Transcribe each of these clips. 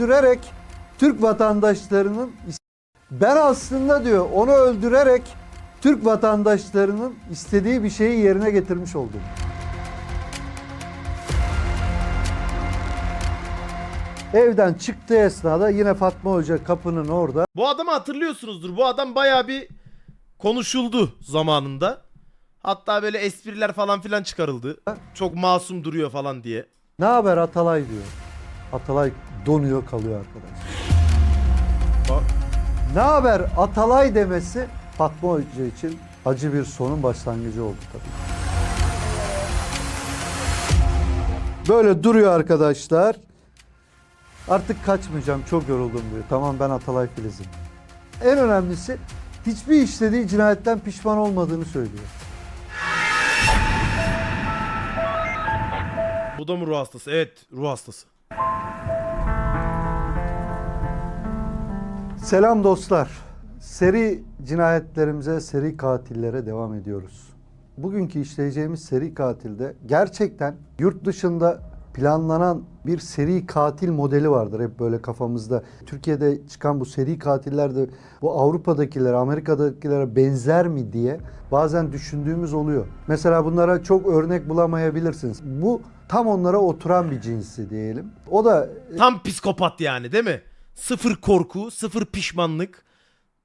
öldürerek Türk vatandaşlarının ben aslında diyor onu öldürerek Türk vatandaşlarının istediği bir şeyi yerine getirmiş oldum. Evden çıktığı esnada yine Fatma Hoca kapının orada. Bu adamı hatırlıyorsunuzdur. Bu adam bayağı bir konuşuldu zamanında. Hatta böyle espriler falan filan çıkarıldı. Çok masum duruyor falan diye. Ne haber Atalay diyor. Atalay donuyor kalıyor arkadaş. Bak. Ne haber Atalay demesi Fatma Hoca için acı bir sonun başlangıcı oldu tabii. Böyle duruyor arkadaşlar. Artık kaçmayacağım çok yoruldum diyor. Tamam ben Atalay Filiz'im. En önemlisi hiçbir işlediği cinayetten pişman olmadığını söylüyor. Bu da mı ruh hastası? Evet ruh hastası. Selam dostlar. Seri cinayetlerimize, seri katillere devam ediyoruz. Bugünkü işleyeceğimiz seri katilde gerçekten yurt dışında planlanan bir seri katil modeli vardır hep böyle kafamızda. Türkiye'de çıkan bu seri katiller de bu Avrupa'dakilere, Amerika'dakilere benzer mi diye bazen düşündüğümüz oluyor. Mesela bunlara çok örnek bulamayabilirsiniz. Bu tam onlara oturan bir cinsi diyelim. O da Tam psikopat yani değil mi? Sıfır korku, sıfır pişmanlık.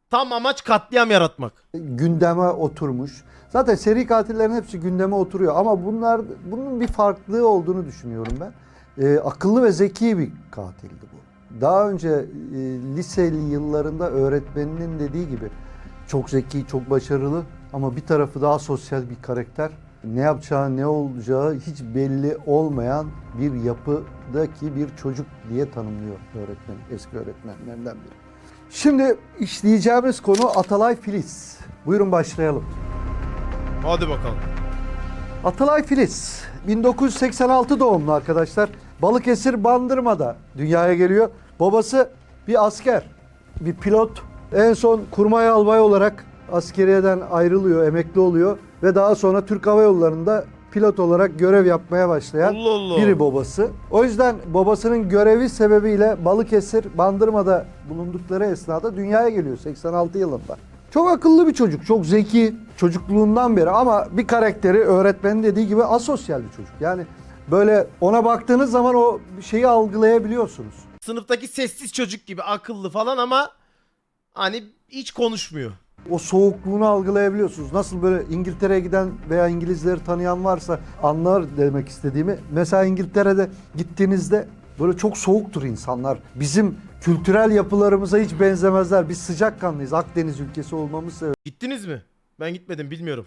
Tam amaç katliam yaratmak. gündeme oturmuş. Zaten seri katillerin hepsi gündeme oturuyor ama bunlar bunun bir farklılığı olduğunu düşünüyorum ben. Ee, akıllı ve zeki bir katildi bu. Daha önce e, liseli yıllarında öğretmeninin dediği gibi çok zeki, çok başarılı ama bir tarafı daha sosyal bir karakter. Ne yapacağı, ne olacağı hiç belli olmayan bir yapıdaki bir çocuk diye tanımlıyor öğretmen, eski öğretmenlerinden biri. Şimdi işleyeceğimiz konu Atalay Filiz. Buyurun başlayalım. Hadi bakalım. Atalay Filiz 1986 doğumlu arkadaşlar. Balıkesir Bandırma'da dünyaya geliyor. Babası bir asker, bir pilot. En son kurmay albay olarak askeriyeden ayrılıyor, emekli oluyor ve daha sonra Türk Hava Yolları'nda pilot olarak görev yapmaya başlayan Allah Allah. biri babası. O yüzden babasının görevi sebebiyle Balıkesir Bandırma'da bulundukları esnada dünyaya geliyor 86 yılında. Çok akıllı bir çocuk, çok zeki çocukluğundan beri ama bir karakteri öğretmenin dediği gibi asosyal bir çocuk. Yani böyle ona baktığınız zaman o şeyi algılayabiliyorsunuz. Sınıftaki sessiz çocuk gibi akıllı falan ama hani hiç konuşmuyor. O soğukluğunu algılayabiliyorsunuz. Nasıl böyle İngiltere'ye giden veya İngilizleri tanıyan varsa anlar demek istediğimi. Mesela İngiltere'de gittiğinizde böyle çok soğuktur insanlar. Bizim kültürel yapılarımıza hiç benzemezler. Biz sıcakkanlıyız. Akdeniz ülkesi olmamız sebebiyle. Gittiniz mi? Ben gitmedim bilmiyorum.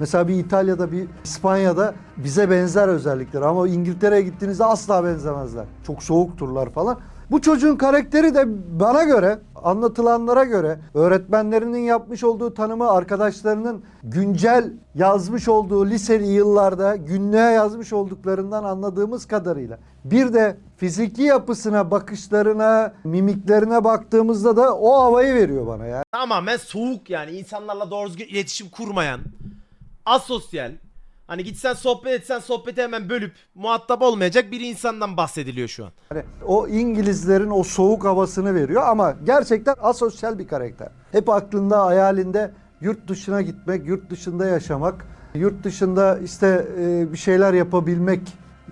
Mesela bir İtalya'da, bir İspanya'da bize benzer özellikler ama İngiltere'ye gittiğinizde asla benzemezler. Çok soğukturlar falan. Bu çocuğun karakteri de bana göre, anlatılanlara göre, öğretmenlerinin yapmış olduğu tanımı, arkadaşlarının güncel yazmış olduğu liseli yıllarda günlüğe yazmış olduklarından anladığımız kadarıyla. Bir de fiziki yapısına, bakışlarına, mimiklerine baktığımızda da o havayı veriyor bana yani. Tamamen soğuk yani insanlarla doğru iletişim kurmayan, asosyal. Hani gitsen sohbet etsen sohbeti hemen bölüp muhatap olmayacak bir insandan bahsediliyor şu an. Yani o İngilizlerin o soğuk havasını veriyor ama gerçekten asosyal bir karakter. Hep aklında, hayalinde yurt dışına gitmek, yurt dışında yaşamak, yurt dışında işte e, bir şeyler yapabilmek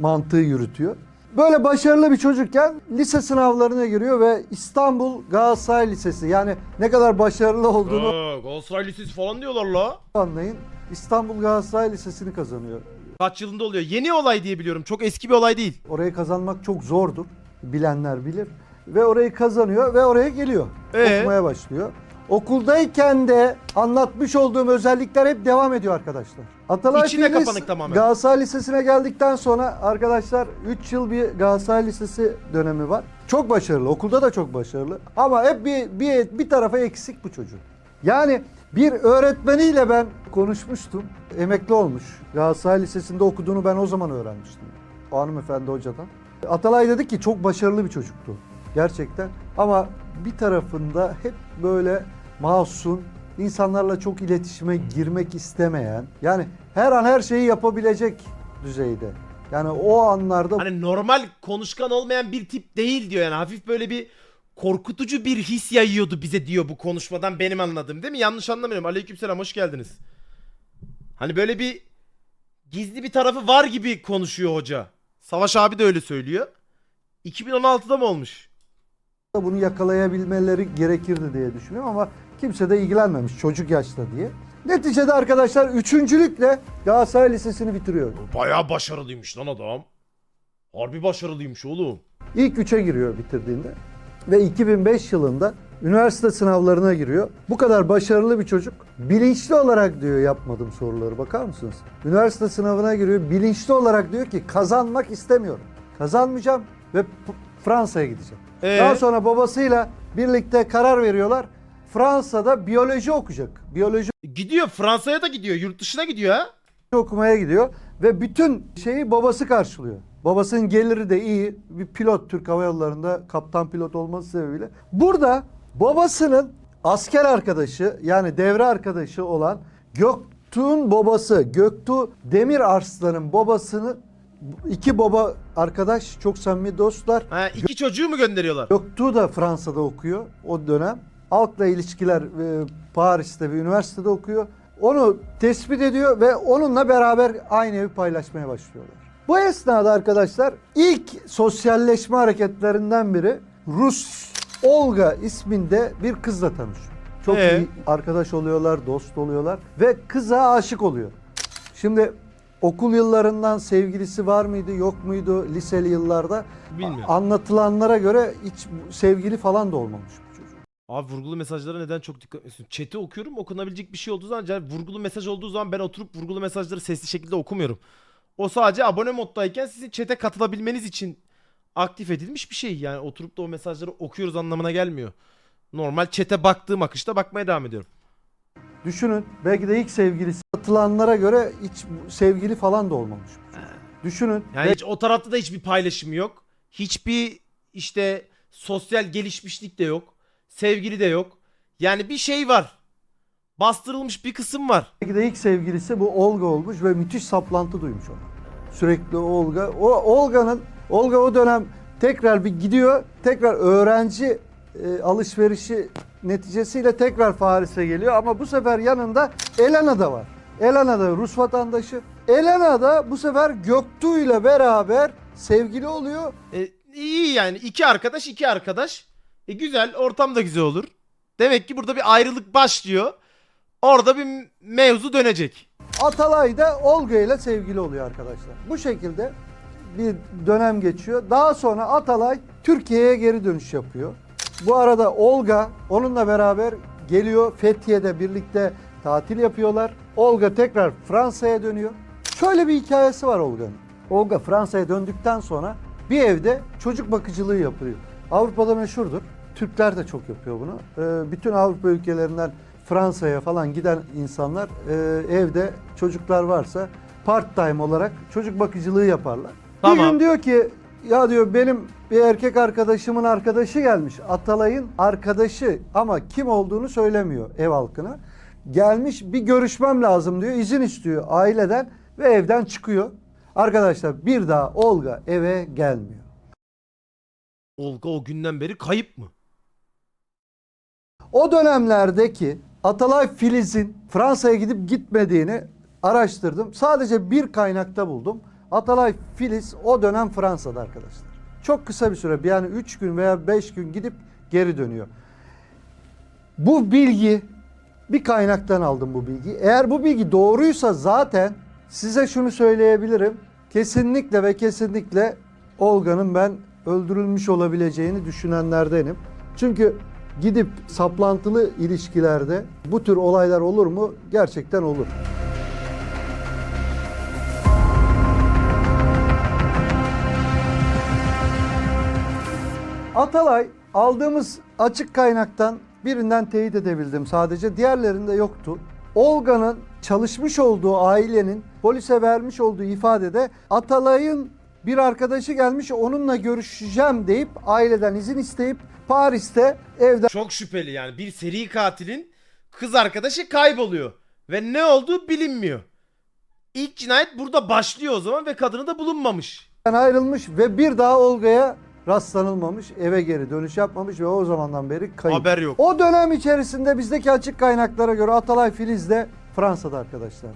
mantığı yürütüyor. Böyle başarılı bir çocukken lise sınavlarına giriyor ve İstanbul Galatasaray Lisesi yani ne kadar başarılı olduğunu Aa, Galatasaray Lisesi falan diyorlar la. anlayın. İstanbul Galatasaray Lisesi'ni kazanıyor. Kaç yılında oluyor? Yeni olay diye biliyorum. Çok eski bir olay değil. Orayı kazanmak çok zordur. Bilenler bilir. Ve orayı kazanıyor ve oraya geliyor. Ee? Okumaya başlıyor. Okuldayken de anlatmış olduğum özellikler hep devam ediyor arkadaşlar. Atalay İçine Filiz kapanık tamamen. Galatasaray Lisesi'ne geldikten sonra arkadaşlar 3 yıl bir Galatasaray Lisesi dönemi var. Çok başarılı. Okulda da çok başarılı. Ama hep bir, bir, bir tarafa eksik bu çocuk. Yani bir öğretmeniyle ben konuşmuştum. Emekli olmuş. Galatasaray Lisesi'nde okuduğunu ben o zaman öğrenmiştim. O hanımefendi hocadan. Atalay dedi ki çok başarılı bir çocuktu. Gerçekten. Ama bir tarafında hep böyle masum, insanlarla çok iletişime girmek istemeyen, yani her an her şeyi yapabilecek düzeyde Yani o anlarda Hani normal konuşkan olmayan bir tip değil diyor yani hafif böyle bir korkutucu bir his yayıyordu bize diyor bu konuşmadan benim anladığım değil mi? Yanlış anlamıyorum. Aleykümselam hoş geldiniz. Hani böyle bir gizli bir tarafı var gibi konuşuyor hoca. Savaş abi de öyle söylüyor. 2016'da mı olmuş? Bunu yakalayabilmeleri gerekirdi diye düşünüyorum ama kimse de ilgilenmemiş çocuk yaşta diye. Neticede arkadaşlar üçüncülükle Galatasaray Lisesi'ni bitiriyor. Bayağı başarılıymış lan adam. Harbi başarılıymış oğlum. İlk üçe giriyor bitirdiğinde. Ve 2005 yılında üniversite sınavlarına giriyor. Bu kadar başarılı bir çocuk bilinçli olarak diyor yapmadım soruları bakar mısınız? Üniversite sınavına giriyor bilinçli olarak diyor ki kazanmak istemiyorum. Kazanmayacağım ve Fransa'ya gideceğim. Ee? Daha sonra babasıyla birlikte karar veriyorlar. Fransa'da biyoloji okuyacak. Biyoloji Gidiyor Fransa'ya da gidiyor. Yurt dışına gidiyor ha. okumaya gidiyor ve bütün şeyi babası karşılıyor. Babasının geliri de iyi. Bir pilot Türk Hava Yolları'nda kaptan pilot olması sebebiyle. Burada babasının asker arkadaşı yani devre arkadaşı olan Göktuğ'un babası Göktuğ Demir Arslan'ın babasını iki baba arkadaş çok samimi dostlar. Ha, iki çocuğu mu gönderiyorlar? Göktuğ da Fransa'da okuyor o dönem. Halkla ilişkiler e, Paris'te bir üniversitede okuyor. Onu tespit ediyor ve onunla beraber aynı evi paylaşmaya başlıyorlar. Bu esnada arkadaşlar ilk sosyalleşme hareketlerinden biri Rus Olga isminde bir kızla tanışıyor. Çok Ee? iyi arkadaş oluyorlar, dost oluyorlar ve kıza aşık oluyor. Şimdi okul yıllarından sevgilisi var mıydı, yok muydu liseli yıllarda? Bilmiyorum. Anlatılanlara göre hiç sevgili falan da olmamış bu çocuk. Abi vurgulu mesajlara neden çok dikkat ediyorsun? Chat'i okuyorum okunabilecek bir şey olduğu zaman yani vurgulu mesaj olduğu zaman ben oturup vurgulu mesajları sesli şekilde okumuyorum. O sadece abone moddayken sizin chat'e katılabilmeniz için aktif edilmiş bir şey. Yani oturup da o mesajları okuyoruz anlamına gelmiyor. Normal chat'e baktığım akışta bakmaya devam ediyorum. Düşünün belki de ilk sevgilisi atılanlara göre hiç sevgili falan da olmamış. Düşünün Yani hiç o tarafta da hiçbir paylaşım yok. Hiçbir işte sosyal gelişmişlik de yok. Sevgili de yok. Yani bir şey var. Bastırılmış bir kısım var. belki de ilk sevgilisi bu Olga olmuş ve müthiş saplantı duymuş ona. Sürekli Olga. O Olga'nın Olga o dönem tekrar bir gidiyor. Tekrar öğrenci e, alışverişi neticesiyle tekrar Paris'e geliyor ama bu sefer yanında Elena da var. Elena da Rus vatandaşı. Elena da bu sefer Göktuğ ile beraber sevgili oluyor. E, iyi yani iki arkadaş iki arkadaş. E güzel ortam da güzel olur. Demek ki burada bir ayrılık başlıyor. Orada bir mevzu dönecek. Atalay da Olga ile sevgili oluyor arkadaşlar. Bu şekilde bir dönem geçiyor. Daha sonra Atalay Türkiye'ye geri dönüş yapıyor. Bu arada Olga onunla beraber geliyor. Fethiye'de birlikte tatil yapıyorlar. Olga tekrar Fransa'ya dönüyor. Şöyle bir hikayesi var Olga'nın. Olga Fransa'ya döndükten sonra bir evde çocuk bakıcılığı yapıyor. Avrupa'da meşhurdur. Türkler de çok yapıyor bunu. Ee, bütün Avrupa ülkelerinden Fransa'ya falan giden insanlar e, evde çocuklar varsa part time olarak çocuk bakıcılığı yaparlar. Bir Tamam. gün diyor ki ya diyor benim bir erkek arkadaşımın arkadaşı gelmiş. Atalay'ın arkadaşı ama kim olduğunu söylemiyor ev halkına. Gelmiş bir görüşmem lazım diyor. izin istiyor aileden ve evden çıkıyor. Arkadaşlar bir daha Olga eve gelmiyor. Olga o günden beri kayıp mı? O dönemlerdeki Atalay Filiz'in Fransa'ya gidip gitmediğini araştırdım. Sadece bir kaynakta buldum. Atalay Filiz o dönem Fransa'da arkadaşlar. Çok kısa bir süre yani 3 gün veya 5 gün gidip geri dönüyor. Bu bilgi bir kaynaktan aldım bu bilgiyi. Eğer bu bilgi doğruysa zaten size şunu söyleyebilirim. Kesinlikle ve kesinlikle Olga'nın ben öldürülmüş olabileceğini düşünenlerdenim. Çünkü gidip saplantılı ilişkilerde bu tür olaylar olur mu? Gerçekten olur. Atalay aldığımız açık kaynaktan birinden teyit edebildim sadece. Diğerlerinde yoktu. Olga'nın çalışmış olduğu ailenin polise vermiş olduğu ifadede Atalay'ın bir arkadaşı gelmiş onunla görüşeceğim deyip aileden izin isteyip Paris'te evden Çok şüpheli yani. Bir seri katilin kız arkadaşı kayboluyor. Ve ne olduğu bilinmiyor. İlk cinayet burada başlıyor o zaman ve kadını da bulunmamış. ayrılmış ve bir daha Olga'ya rastlanılmamış. Eve geri dönüş yapmamış ve o zamandan beri kayıp. Haber yok. O dönem içerisinde bizdeki açık kaynaklara göre Atalay Filiz de Fransa'da arkadaşlar.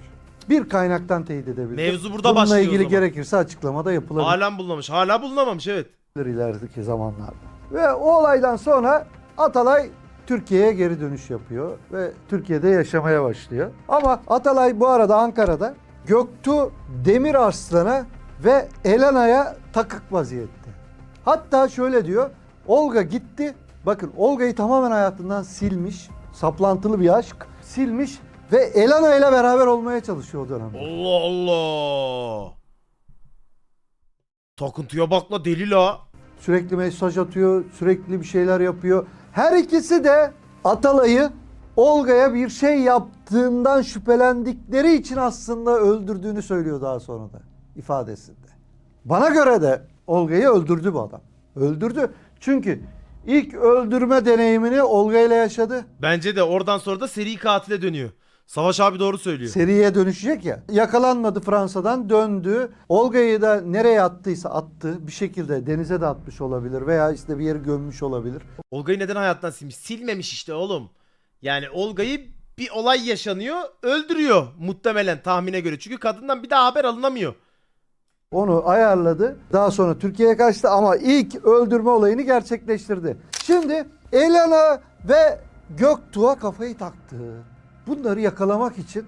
Bir kaynaktan teyit edebildim. Mevzu burada Bununla başlıyor o ilgili zaman. gerekirse açıklamada yapılabilir Halen bulunmamış. Hala bulunamamış evet. ilerideki zamanlarda. Ve o olaydan sonra Atalay Türkiye'ye geri dönüş yapıyor ve Türkiye'de yaşamaya başlıyor. Ama Atalay bu arada Ankara'da Göktuğ Demirarslan'a ve Elena'ya takık vaziyette. Hatta şöyle diyor. Olga gitti. Bakın Olga'yı tamamen hayatından silmiş. Saplantılı bir aşk. Silmiş ve Elena ile beraber olmaya çalışıyor o dönemde. Allah Allah. Takıntıya bak la deli la. Sürekli mesaj atıyor, sürekli bir şeyler yapıyor. Her ikisi de Atalay'ı Olga'ya bir şey yaptığından şüphelendikleri için aslında öldürdüğünü söylüyor daha sonra da ifadesinde. Bana göre de Olga'yı öldürdü bu adam. Öldürdü. Çünkü ilk öldürme deneyimini Olga ile yaşadı. Bence de oradan sonra da seri katile dönüyor. Savaş abi doğru söylüyor. Seriye dönüşecek ya. Yakalanmadı Fransa'dan döndü. Olga'yı da nereye attıysa attı. Bir şekilde denize de atmış olabilir veya işte bir yeri gömmüş olabilir. Olga'yı neden hayattan silmiş? Silmemiş işte oğlum. Yani Olga'yı bir olay yaşanıyor, öldürüyor muhtemelen tahmine göre. Çünkü kadından bir daha haber alınamıyor. Onu ayarladı. Daha sonra Türkiye'ye kaçtı ama ilk öldürme olayını gerçekleştirdi. Şimdi Elena ve Göktuğ'a kafayı taktı. Bunları yakalamak için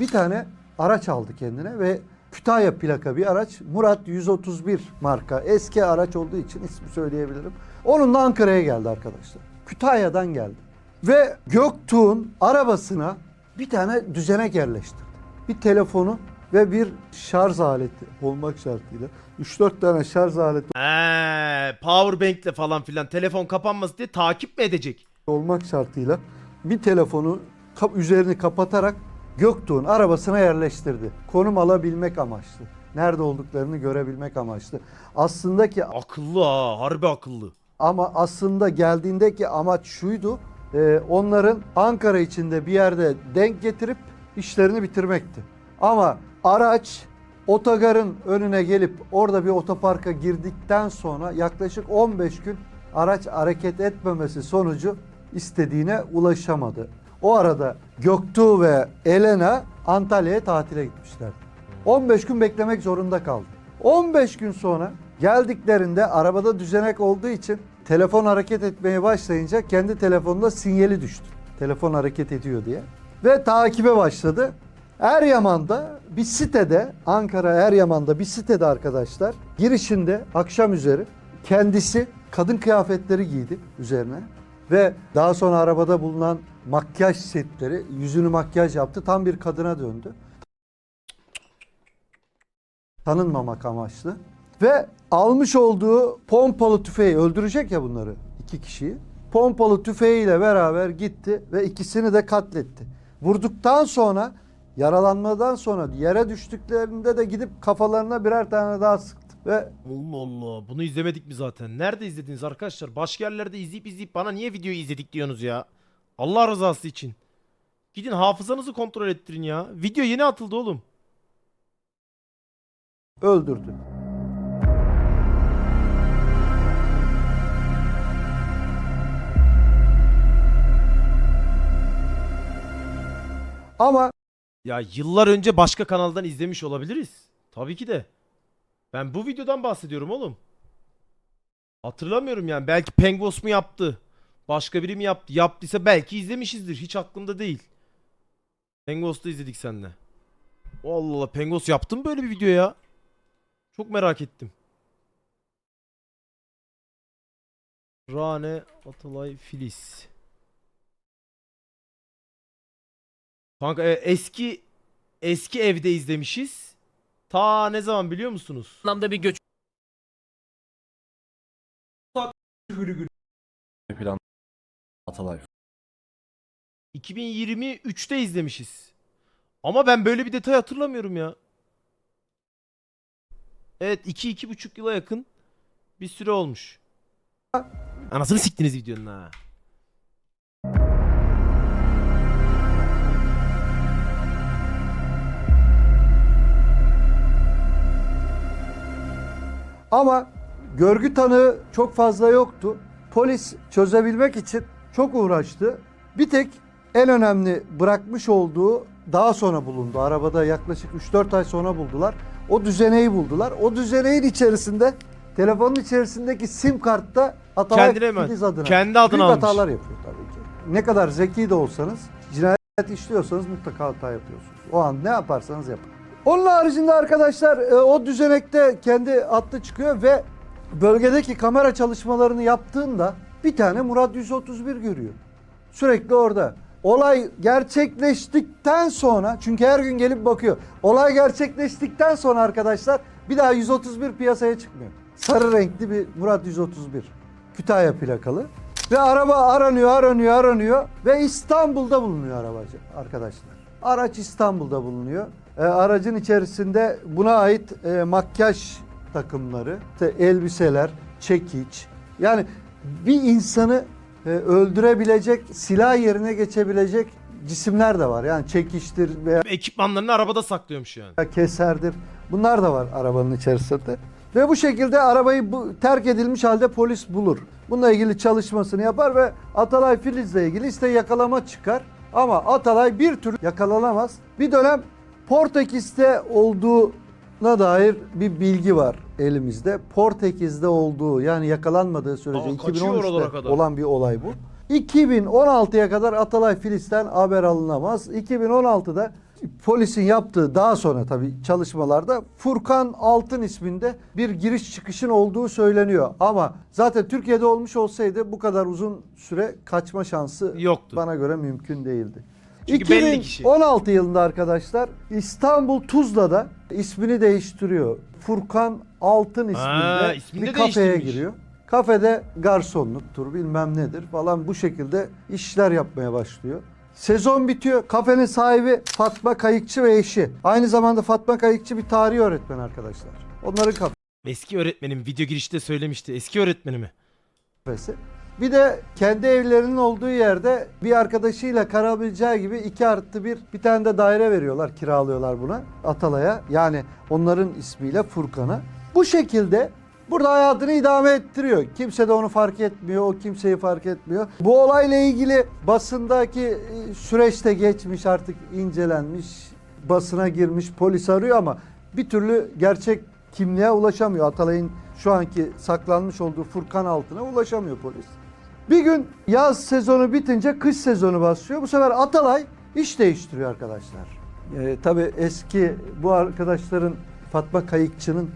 bir tane araç aldı kendine ve Kütahya plaka bir araç. Murat 131 marka. Eski araç olduğu için ismi söyleyebilirim. Onunla Ankara'ya geldi arkadaşlar. Kütahya'dan geldi. Ve Göktuğ'un arabasına bir tane düzenek yerleştirdi. Bir telefonu ve bir şarj aleti olmak şartıyla 3-4 tane şarj aleti Eee powerbank'le falan filan telefon kapanması diye takip mi edecek? olmak şartıyla bir telefonu kap- üzerini kapatarak Göktuğ'un arabasına yerleştirdi. Konum alabilmek amaçlı. Nerede olduklarını görebilmek amaçlı. Aslında ki Akıllı ha harbi akıllı. ama aslında geldiğindeki amaç şuydu. e, onların Ankara içinde bir yerde denk getirip işlerini bitirmekti. Ama araç otogarın önüne gelip orada bir otoparka girdikten sonra yaklaşık 15 gün araç hareket etmemesi sonucu istediğine ulaşamadı. O arada Göktuğ ve Elena Antalya'ya tatile gitmişler. 15 gün beklemek zorunda kaldı. 15 gün sonra geldiklerinde arabada düzenek olduğu için telefon hareket etmeye başlayınca kendi telefonunda sinyali düştü. Telefon hareket ediyor diye. Ve takibe başladı. Eryaman'da bir sitede, Ankara Eryaman'da bir sitede arkadaşlar girişinde akşam üzeri kendisi kadın kıyafetleri giydi üzerine ve daha sonra arabada bulunan makyaj setleri, yüzünü makyaj yaptı. Tam bir kadına döndü. Tanınmamak amaçlı. Ve almış olduğu pompalı tüfeği öldürecek ya bunları iki kişiyi. Pompalı tüfeğiyle beraber gitti ve ikisini de katletti. Vurduktan sonra yaralanmadan sonra yere düştüklerinde de gidip kafalarına birer tane daha sıktı. Ve Allah Allah bunu izlemedik mi zaten? Nerede izlediniz arkadaşlar? Başka yerlerde izleyip izleyip bana niye videoyu izledik diyorsunuz ya? Allah rızası için. Gidin hafızanızı kontrol ettirin ya. Video yeni atıldı oğlum. öldürdü. Ama Ya yıllar önce başka kanaldan izlemiş olabiliriz. Tabii ki de. Ben bu videodan bahsediyorum oğlum. Hatırlamıyorum yani. Belki Pengos mu yaptı? Başka biri mi yaptı? Yaptıysa belki izlemişizdir. Hiç aklımda değil. Pengos'ta izledik seninle. Allah Allah Pengos yaptı mı böyle bir video ya? Çok merak ettim. Rane Atalay Filiz. Kanka e, eski eski evde izlemişiz. Ta ne zaman biliyor musunuz? anlamda bir göç plan Atalay. 2023'te izlemişiz. Ama ben böyle bir detay hatırlamıyorum ya. Evet 2-2,5 yıla yakın bir süre olmuş. Anasını siktiniz videonun ha. Ama görgü tanığı çok fazla yoktu. Polis çözebilmek için çok uğraştı. Bir tek en önemli bırakmış olduğu daha sonra bulundu. Arabada yaklaşık 3-4 ay sonra buldular. O düzeneyi buldular. O düzeneğin içerisinde telefonun içerisindeki sim kartta Atalay Kendine mi? Adına. Kendi adına Büyük almış. hatalar yapıyor tabii ki. Ne kadar zeki de olsanız cinayet işliyorsanız mutlaka hata yapıyorsunuz. O an ne yaparsanız yapın. Onun haricinde arkadaşlar e, o düzenekte kendi atlı çıkıyor ve bölgedeki kamera çalışmalarını yaptığında bir tane Murat 131 görüyor. Sürekli orada. Olay gerçekleştikten sonra çünkü her gün gelip bakıyor. Olay gerçekleştikten sonra arkadaşlar bir daha 131 piyasaya çıkmıyor. Sarı renkli bir Murat 131. Kütahya plakalı. Ve araba aranıyor, aranıyor, aranıyor ve İstanbul'da bulunuyor arabacı arkadaşlar. Araç İstanbul'da bulunuyor. E, aracın içerisinde buna ait e, makyaj takımları, elbiseler, çekiç. Yani bir insanı e, öldürebilecek, silah yerine geçebilecek cisimler de var. Yani çekiştir veya Ekipmanlarını arabada saklıyormuş yani. keserdir. Bunlar da var arabanın içerisinde. Ve bu şekilde arabayı bu, terk edilmiş halde polis bulur. Bununla ilgili çalışmasını yapar ve Atalay Filiz'le ilgili işte yakalama çıkar. Ama Atalay bir türlü yakalanamaz. Bir dönem Portekiz'de olduğuna dair bir bilgi var elimizde. Portekiz'de olduğu yani yakalanmadığı sürece Aa, kaçıyor oralara 2013'te kadar. olan bir olay bu. 2016'ya kadar Atalay Filiz'ten haber alınamaz. 2016'da polisin yaptığı daha sonra tabii çalışmalarda Furkan Altın isminde bir giriş çıkışın olduğu söyleniyor. Ama zaten Türkiye'de olmuş olsaydı bu kadar uzun süre kaçma şansı Yoktu. bana göre mümkün değildi. Çünkü belli kişi. 2016 yılında arkadaşlar İstanbul Tuzla'da ismini değiştiriyor. Furkan Altın isminde ismini bir de kafeye değiştirmiş. giriyor. Kafede garsonluktur bilmem nedir falan bu şekilde işler yapmaya başlıyor. Sezon bitiyor. Kafenin sahibi Fatma Kayıkçı ve eşi. Aynı zamanda Fatma Kayıkçı bir tarih öğretmeni arkadaşlar. Onların Eski öğretmenim video girişte söylemişti. Eski öğretmeni mi? kafesi. Bir de kendi evlerinin olduğu yerde bir arkadaşıyla karabileceği gibi iki artı bir bir tane de daire veriyorlar kiralıyorlar buna Atalay'a yani onların ismiyle Furkan'a. Bu şekilde burada hayatını idame ettiriyor. Kimse de onu fark etmiyor. O kimseyi fark etmiyor. Bu olayla ilgili basındaki e, süreçte geçmiş artık incelenmiş. Basına girmiş polis arıyor ama bir türlü gerçek kimliğe ulaşamıyor. Atalay'ın şu anki saklanmış olduğu Furkan altına ulaşamıyor polis. Bir gün yaz sezonu bitince kış sezonu başlıyor. Bu sefer Atalay iş değiştiriyor arkadaşlar. Ee, tabii eski bu arkadaşların Fatma Kayıkçı'nın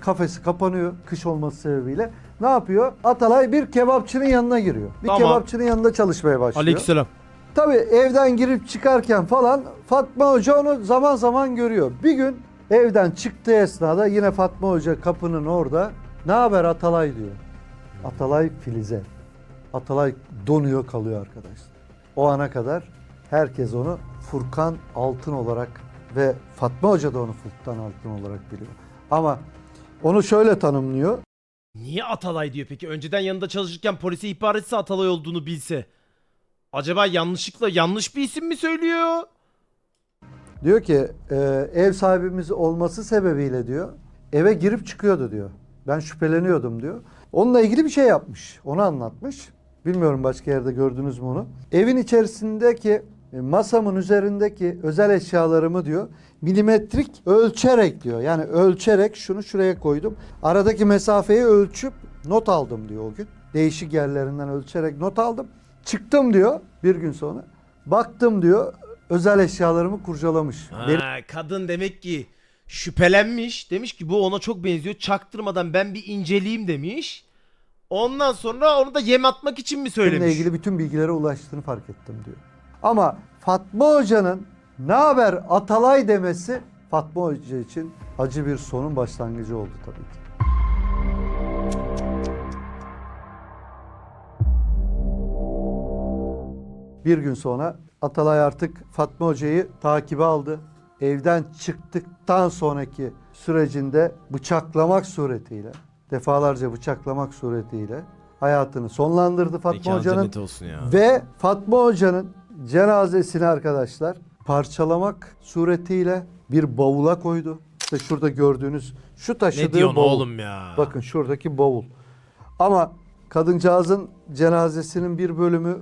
kafesi kapanıyor kış olması sebebiyle. Ne yapıyor? Atalay bir kebapçının yanına giriyor. Bir Tamam. kebapçının yanında çalışmaya başlıyor. Aleykümselam. Tabii evden girip çıkarken falan Fatma Hoca onu zaman zaman görüyor. Bir gün evden çıktığı esnada yine Fatma Hoca kapının orada ne haber Atalay diyor. Atalay Filiz'e. Atalay donuyor kalıyor arkadaşlar. O ana kadar herkes onu Furkan Altın olarak ve Fatma Hoca da onu Furkan Altın olarak biliyor. Ama onu şöyle tanımlıyor. Niye Atalay diyor peki? Önceden yanında çalışırken polise ihbar etse Atalay olduğunu bilse. Acaba yanlışlıkla yanlış bir isim mi söylüyor? Diyor ki e, ev sahibimiz olması sebebiyle diyor eve girip çıkıyordu diyor. Ben şüpheleniyordum diyor. Onunla ilgili bir şey yapmış. Onu anlatmış. Bilmiyorum başka yerde gördünüz mü onu. Evin içerisindeki e, masamın üzerindeki özel eşyalarımı diyor milimetrik ölçerek diyor. Yani ölçerek şunu şuraya koydum. Aradaki mesafeyi ölçüp not aldım diyor o gün. Değişik yerlerinden ölçerek not aldım. Çıktım diyor bir gün sonra. Baktım diyor özel eşyalarımı kurcalamış. Benim Ha, kadın demek ki şüphelenmiş. Demiş ki bu ona çok benziyor. Çaktırmadan ben bir inceleyeyim demiş. Ondan sonra onu da yem atmak için mi söylemiş? Benimle ilgili bütün bilgilere ulaştığını fark ettim diyor. Ama Fatma Hoca'nın ne haber Atalay demesi Fatma Hoca için acı bir sonun başlangıcı oldu tabii ki. Bir gün sonra Atalay artık Fatma Hoca'yı takibe aldı. Evden çıktıktan sonraki sürecinde bıçaklamak suretiyle, defalarca bıçaklamak suretiyle hayatını sonlandırdı Fatma Mekanı Hoca'nın. cennet olsun ya. Ve Fatma Hoca'nın cenazesini arkadaşlar parçalamak suretiyle bir bavula koydu. İşte şurada gördüğünüz şu taşıdığı Ne diyorsun bavul. oğlum ya? Bakın şuradaki bavul. Ama kadıncağızın cenazesinin bir bölümü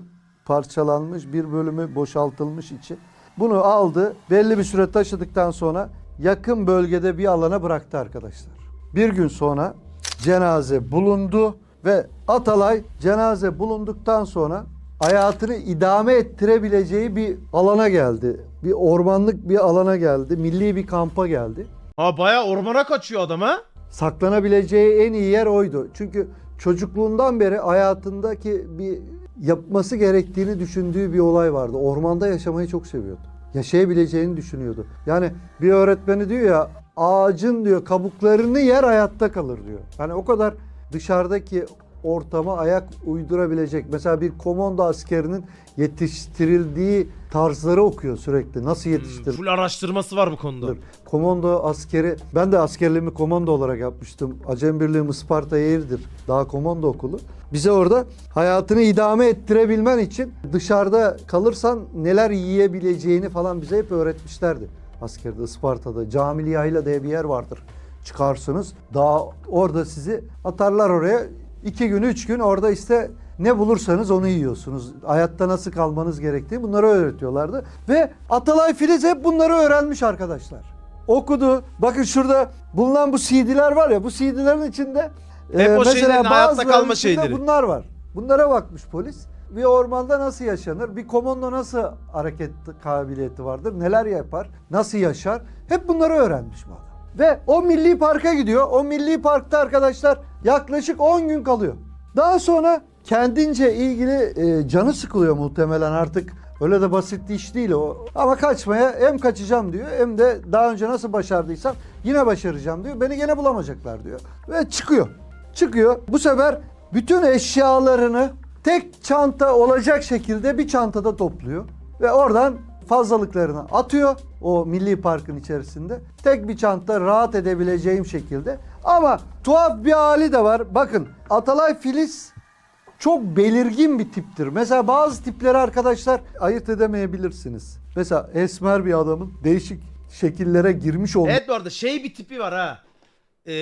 parçalanmış, bir bölümü boşaltılmış içi. Bunu aldı, belli bir süre taşıdıktan sonra yakın bölgede bir alana bıraktı arkadaşlar. Bir gün sonra cenaze bulundu ve Atalay cenaze bulunduktan sonra hayatını idame ettirebileceği bir alana geldi. Bir ormanlık bir alana geldi, milli bir kampa geldi Ha baya ormana kaçıyor adam ha. saklanabileceği en iyi yer oydu. Çünkü çocukluğundan beri hayatındaki bir yapması gerektiğini düşündüğü bir olay vardı. Ormanda yaşamayı çok seviyordu. Yaşayabileceğini düşünüyordu. Yani bir öğretmeni diyor ya ağacın diyor kabuklarını yer hayatta kalır diyor. Yani o kadar dışarıdaki ortama ayak uydurabilecek. Mesela bir komando askerinin yetiştirildiği tarzları okuyor sürekli. Nasıl yetiştirilir? Full araştırması var bu konuda. Komando askeri, ben de askerliğimi komando olarak yapmıştım. Acem Birliği Isparta Yeğirdir. Daha komando okulu. Bize orada hayatını idame ettirebilmen için dışarıda kalırsan neler yiyebileceğini falan bize hep öğretmişlerdi. Askerde Isparta'da Camili Yayla diye bir yer vardır. Çıkarsınız. Daha orada sizi atarlar oraya. iki gün, üç gün orada işte ne bulursanız onu yiyorsunuz. Hayatta nasıl kalmanız gerektiği bunları öğretiyorlardı. Ve Atalay Filiz hep bunları öğrenmiş arkadaşlar. Okudu. Bakın şurada bulunan bu CD'ler var ya bu CD'lerin içinde Hep o şeylerin hayatta bazılarının kalma şeyleri. Bunlar var. Bunlara bakmış polis. Bir ormanda nasıl yaşanır? Bir komando nasıl hareket kabiliyeti vardır? Neler yapar? Nasıl yaşar? Hep bunları öğrenmiş bu adam. Ve o milli parka gidiyor. O milli parkta arkadaşlar yaklaşık 10 gün kalıyor. Daha sonra kendince ilgili e, canı sıkılıyor muhtemelen artık. Öyle de basit iş değil o. Ama kaçmaya hem kaçacağım diyor hem de daha önce nasıl başardıysam yine başaracağım diyor. Beni gene bulamayacaklar diyor. Ve çıkıyor. Çıkıyor. Bu sefer bütün eşyalarını tek çanta olacak şekilde bir çantada topluyor. Ve oradan fazlalıklarını atıyor o milli parkın içerisinde. Tek bir çanta rahat edebileceğim şekilde. Ama tuhaf bir hali de var. Bakın Atalay Filiz çok belirgin bir tiptir. Mesela bazı tipleri arkadaşlar ayırt edemeyebilirsiniz. Mesela esmer bir adamın değişik şekillere girmiş olması. Evet bu arada şey bir tipi var ha. Ee,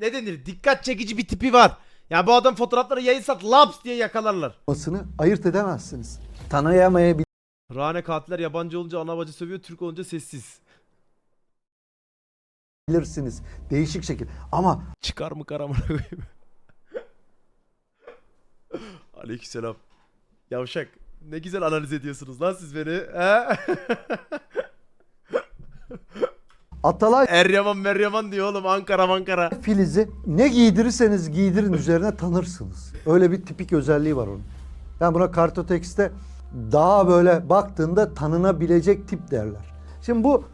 ne denir? Dikkat çekici bir tipi var. Ya bu adam fotoğrafları yayınsak laps diye yakalarlar. olmasını ayırt edemezsiniz. Tanıyamayabilirsiniz. Rane katiller yabancı olunca ana bacı sövüyor, Türk olunca sessiz. Değişik şekil. Ama Çıkar mı karamına koyayım? Aleykümselam. Yavşak. Ne güzel analiz ediyorsunuz lan siz beni. He? Atalay Eryaman Meryaman diyor oğlum Ankara Ankara. Filiz'i ne giydirirseniz giydirin üzerine tanırsınız. Öyle bir tipik özelliği var onun. Yani buna kartotekste daha böyle baktığında tanınabilecek tip derler. Şimdi bu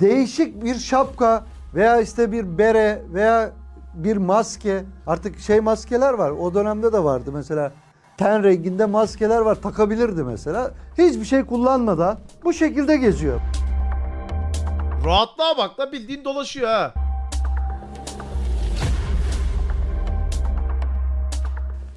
değişik bir şapka veya işte bir bere veya bir maske artık şey maskeler var. O dönemde de vardı mesela ten renginde maskeler var takabilirdi mesela. Hiçbir şey kullanmadan bu şekilde geziyor. Rahatlığa bak la bildiğin dolaşıyor ha.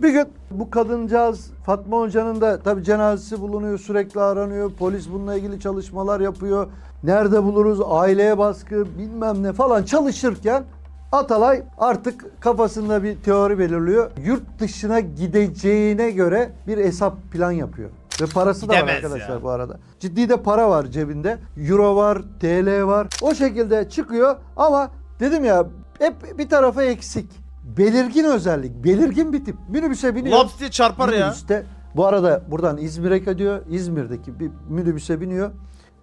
Bir gün bu kadıncağız Fatma Hoca'nın da tabi cenazesi bulunuyor sürekli aranıyor. Polis bununla ilgili çalışmalar yapıyor. Nerede buluruz aileye baskı bilmem ne falan çalışırken Atalay artık kafasında bir teori belirliyor. Yurt dışına gideceğine göre bir hesap plan yapıyor. Ve parası da var Gidemez arkadaşlar ya. bu arada. Ciddi de para var cebinde. Euro var, TL var. O şekilde çıkıyor ama dedim ya hep bir tarafa eksik. Belirgin özellik, belirgin bir tip. Minibüse biniyor. Laps diye çarpar ya. Minibüste bu arada buradan İzmir'e gidiyor. İzmir'deki bir minibüse biniyor.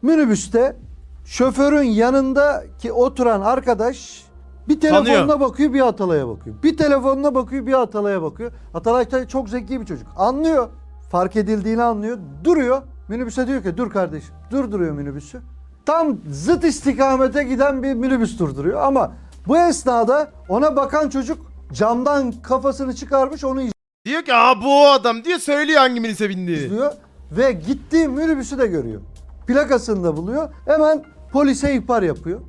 Minibüste şoförün yanındaki oturan arkadaş bir telefonuna Tanıyor. bakıyor, bir Atalay'a bakıyor. Bir telefonuna bakıyor, bir Atalay'a bakıyor. Atalay da çok zeki bir çocuk. Anlıyor. Fark edildiğini anlıyor. Duruyor. Minibüse diyor ki dur kardeşim. Durduruyor minibüsü. Tam zıt istikamete giden bir minibüs durduruyor ama bu esnada ona bakan çocuk camdan kafasını çıkarmış onu Diyor ki aa bu o adam diyor söylüyor hangi minibüse bindiği. izliyor ve gittiği minibüsü de görüyor. Plakasını da buluyor. Hemen polise ihbar yapıyor.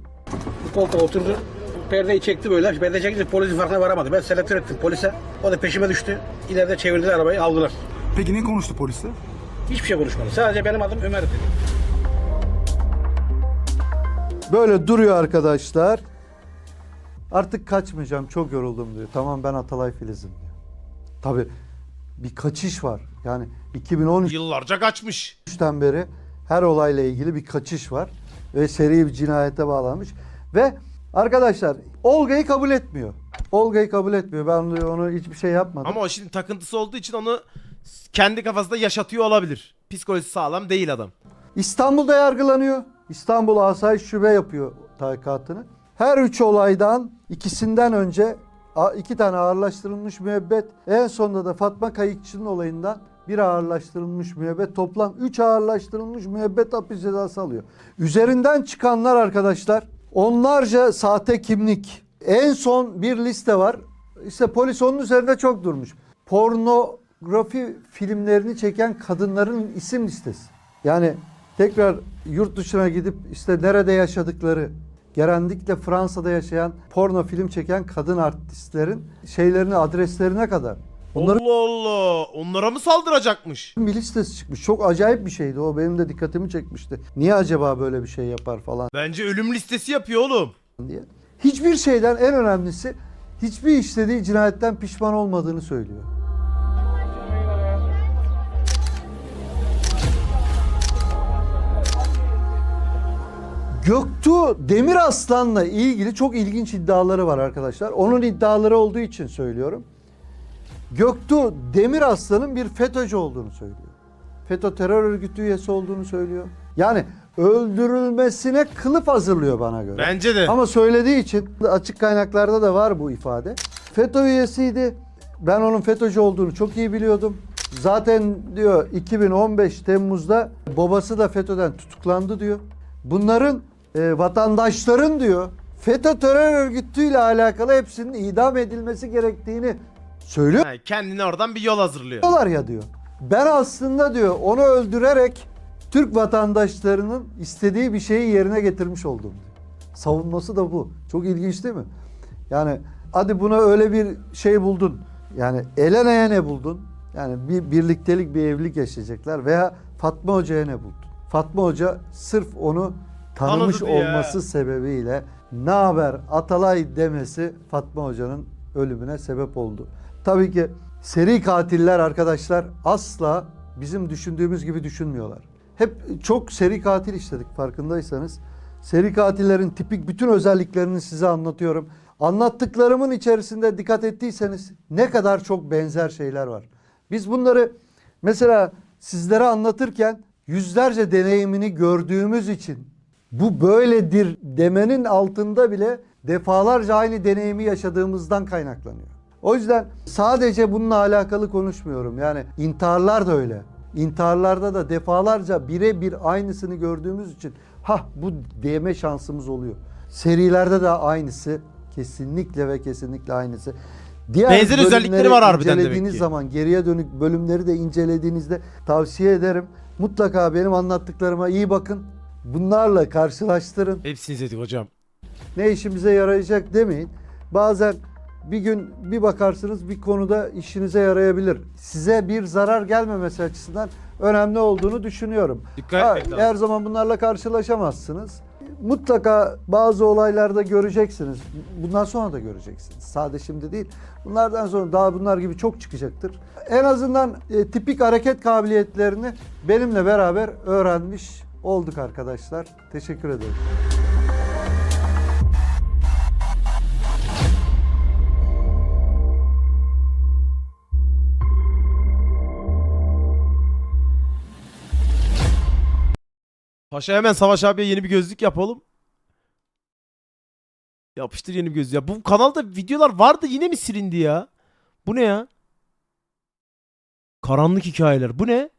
koltuğa oturdu. Perdeyi çekti böyle. Perde çekince polisin farkına varamadı. Ben selektör ettim polise. O da peşime düştü. İleride çevirdiler arabayı aldılar. Peki ne konuştu polisle? Hiçbir şey konuşmadı. Sadece benim adım Ömer dedi. Böyle duruyor arkadaşlar. Artık kaçmayacağım çok yoruldum diyor. Tamam ben Atalay Filiz'im diyor. Tabii bir kaçış var. Yani 2013 Yıllarca kaçmış. 2003'ten beri her olayla ilgili bir kaçış var ve seri bir cinayete bağlanmış ve arkadaşlar Olga'yı kabul etmiyor. Olga'yı kabul etmiyor. Ben diyor, onu hiçbir şey yapmadım. Ama o şimdi takıntısı olduğu için onu kendi kafasında yaşatıyor olabilir. Psikolojisi sağlam değil adam. İstanbul'da yargılanıyor. İstanbul Asayiş Şube yapıyor tahkikatını. Her üç olaydan ikisinden önce iki tane ağırlaştırılmış müebbet. En sonunda da Fatma Kayıkçı'nın olayından bir ağırlaştırılmış müebbet. Toplam 3 ağırlaştırılmış müebbet hapis cezası alıyor. Üzerinden çıkanlar arkadaşlar onlarca sahte kimlik. En son bir liste var. İşte polis onun üzerinde çok durmuş. Pornografi filmlerini çeken kadınların isim listesi. Yani tekrar yurt dışına gidip işte nerede yaşadıkları, genellikle Fransa'da yaşayan porno film çeken kadın artistlerin şeylerini, adreslerine kadar. Bunların Allah Allah. Onlara mı saldıracakmış? bir listesi çıkmış. Çok acayip bir şeydi o. Benim de dikkatimi çekmişti. Niye acaba böyle bir şey yapar falan Bence ölüm listesi yapıyor oğlum. diye. Hiçbir şeyden en önemlisi hiçbir işlediği cinayetten pişman olmadığını söylüyor. Göktuğ Demiraslan'la ilgili çok ilginç iddiaları var arkadaşlar. Onun iddiaları olduğu için söylüyorum. Göktuğ Demiraslan'ın bir FETÖ'cü olduğunu söylüyor. FETÖ terör örgütü üyesi olduğunu söylüyor. Yani öldürülmesine kılıf hazırlıyor bana göre. Bence de. Ama söylediği için açık kaynaklarda da var bu ifade. FETÖ üyesiydi. Ben onun FETÖ'cü olduğunu çok iyi biliyordum. Zaten diyor 2015 Temmuz'da babası da FETÖ'den tutuklandı diyor. Bunların e, vatandaşların diyor FETÖ terör örgütüyle alakalı hepsinin idam edilmesi gerektiğini söylüyor. Ha, kendine oradan bir yol hazırlıyor. Diyorlar ya diyor. Ben aslında diyor onu öldürerek Türk vatandaşlarının istediği bir şeyi yerine getirmiş oldum. diyor. Savunması da bu. Çok ilginç değil mi? Yani hadi buna öyle bir şey buldun. Yani Elena'ya ne buldun? Yani bir birliktelik bir evlilik yaşayacaklar veya Fatma Hoca'ya ne buldun? Fatma Hoca sırf onu tanımış Tanıdı diye. olması sebebiyle ne haber Atalay demesi Fatma Hoca'nın ölümüne sebep oldu. Tabii ki seri katiller arkadaşlar asla bizim düşündüğümüz gibi düşünmüyorlar. Hep çok seri katil işledik farkındaysanız. Seri katillerin tipik bütün özelliklerini size anlatıyorum. Anlattıklarımın içerisinde dikkat ettiyseniz ne kadar çok benzer şeyler var. Biz bunları mesela sizlere anlatırken yüzlerce deneyimini gördüğümüz için bu böyledir demenin altında bile defalarca aynı deneyimi yaşadığımızdan kaynaklanıyor. O yüzden sadece bununla alakalı konuşmuyorum. Yani intiharlar da öyle. İntiharlarda da defalarca birebir aynısını gördüğümüz için ha bu diyeme şansımız oluyor. Serilerde de aynısı. Kesinlikle ve kesinlikle aynısı. Diğer Benzer özellikleri var harbiden demek ki. zaman geriye dönük bölümleri de incelediğinizde tavsiye ederim. Mutlaka benim anlattıklarıma iyi bakın. Bunlarla karşılaştırın. Hepsini izledik hocam. Ne işimize yarayacak demeyin. Bazen bir gün bir bakarsınız bir konuda işinize yarayabilir. Size bir zarar gelmemesi açısından önemli olduğunu düşünüyorum. Dikkat Ha, etmek lazım. her zaman bunlarla karşılaşamazsınız. Mutlaka bazı olaylarda göreceksiniz. Bundan sonra da göreceksiniz. Sadece şimdi değil. Bunlardan sonra daha bunlar gibi çok çıkacaktır. En azından e, tipik hareket kabiliyetlerini benimle beraber öğrenmiş olduk arkadaşlar. Teşekkür ederim. Paşa hemen Savaş abiye yeni bir gözlük yapalım. Yapıştır yeni bir gözlük. Ya bu kanalda videolar vardı yine mi silindi ya? Bu ne ya? Karanlık hikayeler. Bu ne?